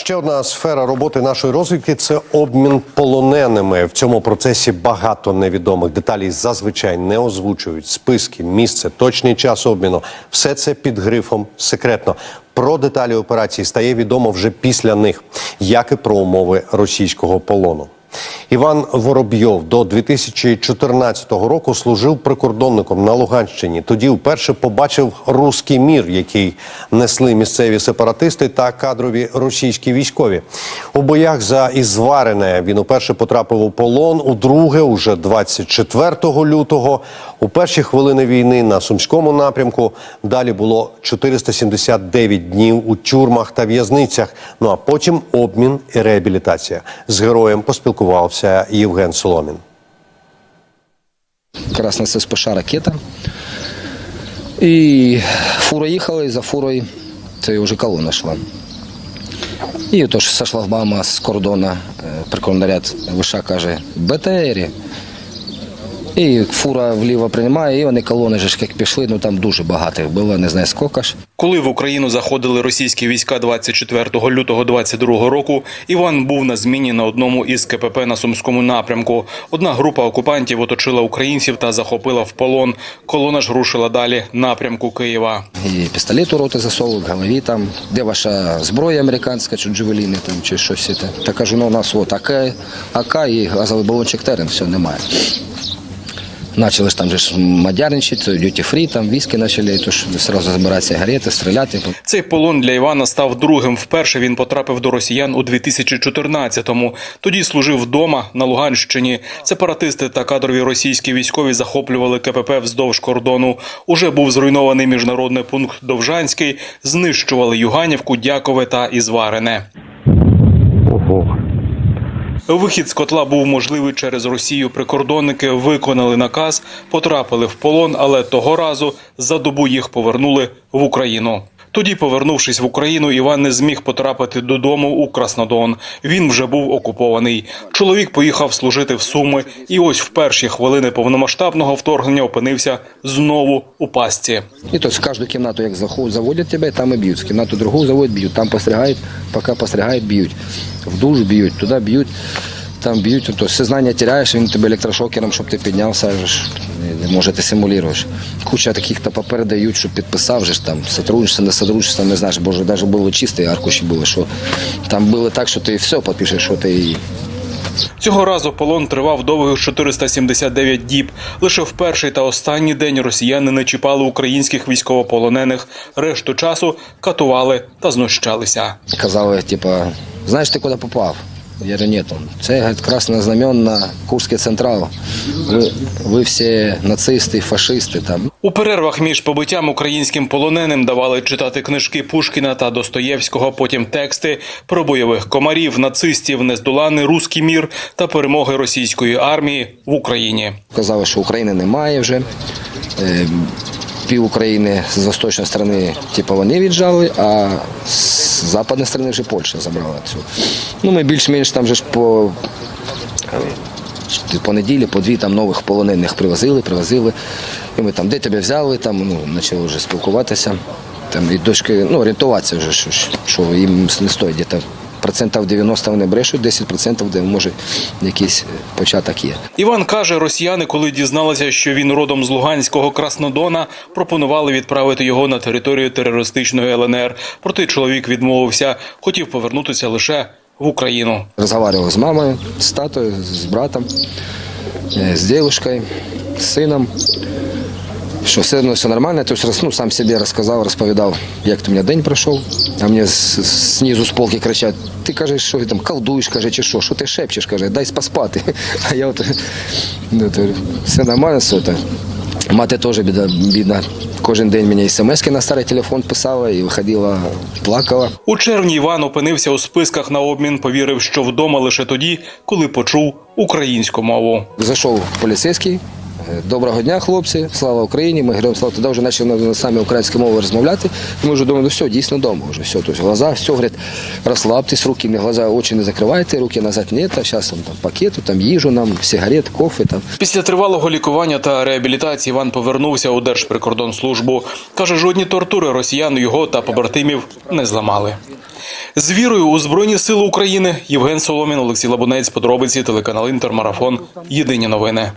Ще одна сфера роботи нашої розвідки це обмін полоненими. В цьому процесі багато невідомих деталей зазвичай не озвучують. Списки, місце, точний час обміну все це під грифом секретно. Про деталі операції стає відомо вже після них, як і про умови російського полону. Іван Воробйов до 2014 року служив прикордонником на Луганщині. Тоді вперше побачив руський мір, який несли місцеві сепаратисти та кадрові російські військові. У боях за Ізварене він уперше потрапив у полон. Удруге, уже 24 лютого, у перші хвилини війни на сумському напрямку. Далі було 479 днів у тюрмах та в'язницях. Ну а потім обмін і реабілітація. З героєм поспілкувався Євген Соломін. Красна ССПШ ракета. І фура їхала, і за фурою це вже колона йшла. І отож со шлагбаума з кордона е, прикордонаряд виша каже БТРі. І фура вліво приймає, і вони колони ж як пішли, ну там дуже багато було, не знаю скільки ж. Коли в Україну заходили російські війська 24 лютого 22 року, Іван був на зміні на одному із КПП на сумському напрямку. Одна група окупантів оточила українців та захопила в полон. Колона ж рушила далі напрямку Києва. І пістолет у роти засовував, в голові там, де ваша зброя американська, чи джевеліни там, чи щось. Та кажу, ну у нас от АК, АК і газовий балончик терен, все, немає. Начали ж там же ж мадярничати, дюті фрі, там віскі почали, то ж одразу забирати сигарети, стріляти. Цей полон для Івана став другим. Вперше він потрапив до росіян у 2014-му. Тоді служив вдома на Луганщині. Сепаратисти та кадрові російські військові захоплювали КПП вздовж кордону. Уже був зруйнований міжнародний пункт Довжанський. Знищували Юганівку, Дякове та Ізварене. Вихід з котла був можливий через Росію. Прикордонники виконали наказ, потрапили в полон, але того разу за добу їх повернули в Україну. Тоді, повернувшись в Україну, Іван не зміг потрапити додому у Краснодон. Він вже був окупований. Чоловік поїхав служити в Суми, і ось в перші хвилини повномасштабного вторгнення опинився знову у пастці. І то в кожну кімнату, як заводять тебе, там і б'ють. В кімнату другу заводять, б'ють, там пострігають, поки пострігають, б'ють. В душ б'ють, туди б'ють, там б'ють. То сознання теряєш, він тебе електрошокером, щоб ти піднявся, не- може ти симулюєш. Куча таких то попередають, щоб підписав, же ж там сотрудничество, не сотрудничество, не знаєш, боже, навіть були чисті аркуші були, що там було так, що ти все підпишеш, що ти і Цього разу полон тривав довгих 479 діб. Лише в перший та останній день росіяни не чіпали українських військовополонених. Решту часу катували та знущалися. казали, типа, знаєш, ти куди попав? Я говорю, це говорить, краснознаменна Курський централ. Ви, ви всі нацисти, фашисти там. У перервах між побиттям українським полоненим давали читати книжки Пушкіна та Достоєвського, потім тексти про бойових комарів, нацистів, нездоланий руський мір та перемоги російської армії в Україні. Казали, що України немає вже. Пів України з восточної сторони, типу, вони віджали, а з западної сторони вже Польща забрала цю. Ну, ми більш-менш там же ж по, е, по неділі, по дві там нових полонених привозили, привозили. І ми там, де тебе взяли, там, ну, почали вже спілкуватися. Там і дочки, ну, орієнтуватися вже, що, що їм не стоїть. Десь процентів 90 вони брешуть, 10% де може якийсь початок є. Іван каже, росіяни, коли дізналися, що він родом з Луганського Краснодона, пропонували відправити його на територію терористичної ЛНР. Проте чоловік відмовився, хотів повернутися лише в Україну. Разговаривал с мамой, с татой, с братом, э, с девушкой, с сыном. Що все, ну, все нормально, то есть, ну, сам себе розказав, розповідав, як то у мене день пройшов. А мені знизу з полки кричать, ти кажеш, що ти там колдуєш, каже, чи що, що ти шепчеш, каже, дай поспати. А я от, ну, то, все нормально, все це. Мати теж біда, бідна. Кожен день мені смс на старий телефон писала і виходила, плакала. У червні Іван опинився у списках на обмін, повірив, що вдома лише тоді, коли почув українську мову. Зайшов поліцейський, доброго дня, хлопці, слава Україні, ми героям слава. Тоді вже почали самі українською мовою розмовляти. І ми вже думали, ну все, дійсно вдома вже все. Тобто глаза, все, говорять, розслабтесь, руки, не глаза, очі не закривайте, руки назад нет, а зараз там пакету, там їжу нам, сигарет, кофе там. Після тривалого лікування та реабілітації Іван повернувся у Держприкордонслужбу. Каже, жодні тортури росіян його та побратимів не зламали. З вірою у Збройні Сили України Євген Соломін, Олексій Лабунець, подробиці, телеканал Інтермарафон. Єдині новини.